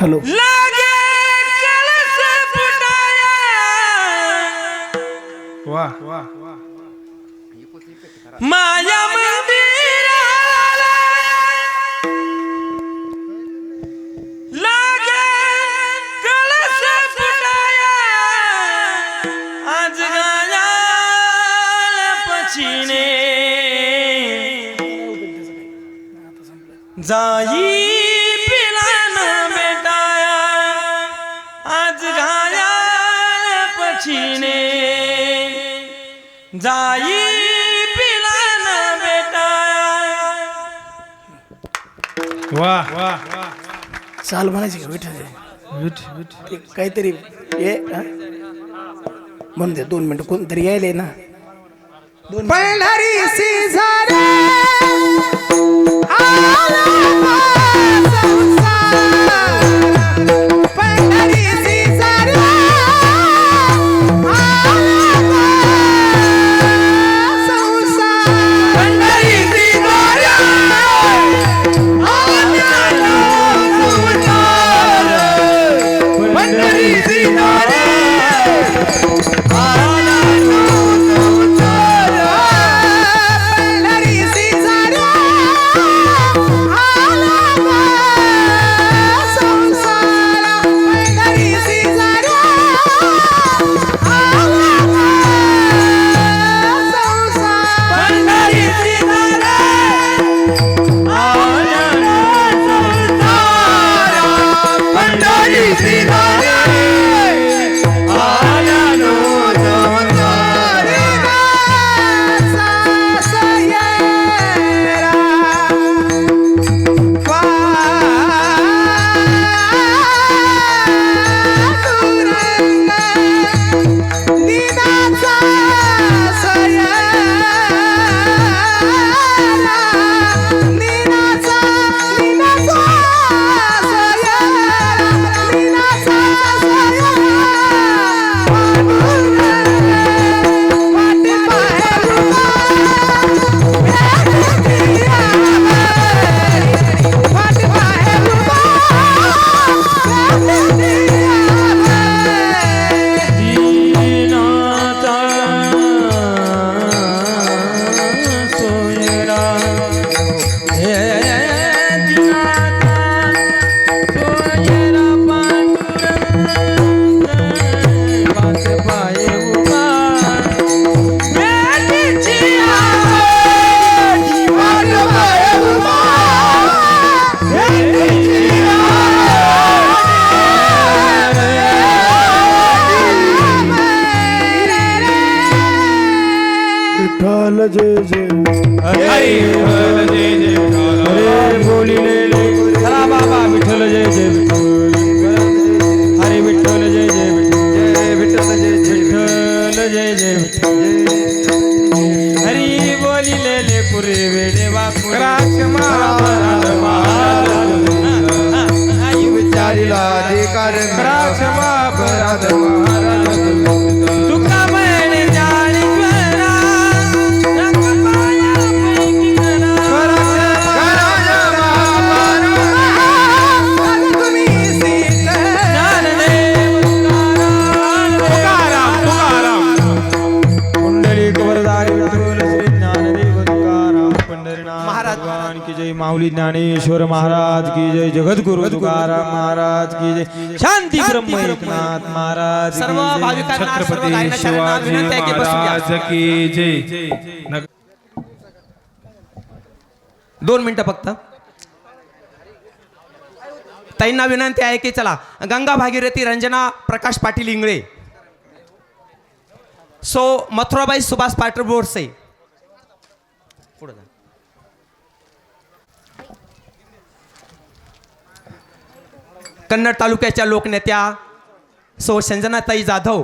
Hello. वा. वा माया मंदिराला लागे कळस फुटाया. आज गाया पचिने जाई पचिने जाई पिलान बेटाया वा. वा चाल म्हणायची का? विठ्ठल काहीतरी ये? म्हणून दे दोन मिनिटं. कोणतरी यायले ना? दोन Pandhari सिझारे Pandhari Marino! Hey. Hey. जय माऊली ज्ञानेश्वर महाराज की जय जगद्गुरु तुकाराम महाराज की जय शांती ब्रह्म एकनाथ महाराज सर्व. भाविकांना सर्व छत्रपती गायनाचार्यांना शिवाजी विनंती आहे की बसून घ्या. महाराज की जय नग- दोन मिनिटं फक्त ताईंना विनंती आहे की चला गंगा भागीरथी रंजना प्रकाश पाटील इंगळे सो मथुराबाई सुभाष पाटील बोरसे पुढे जा. कन्नड तालुक्याच्या लोकनेत्या सो संजनाताई जाधव.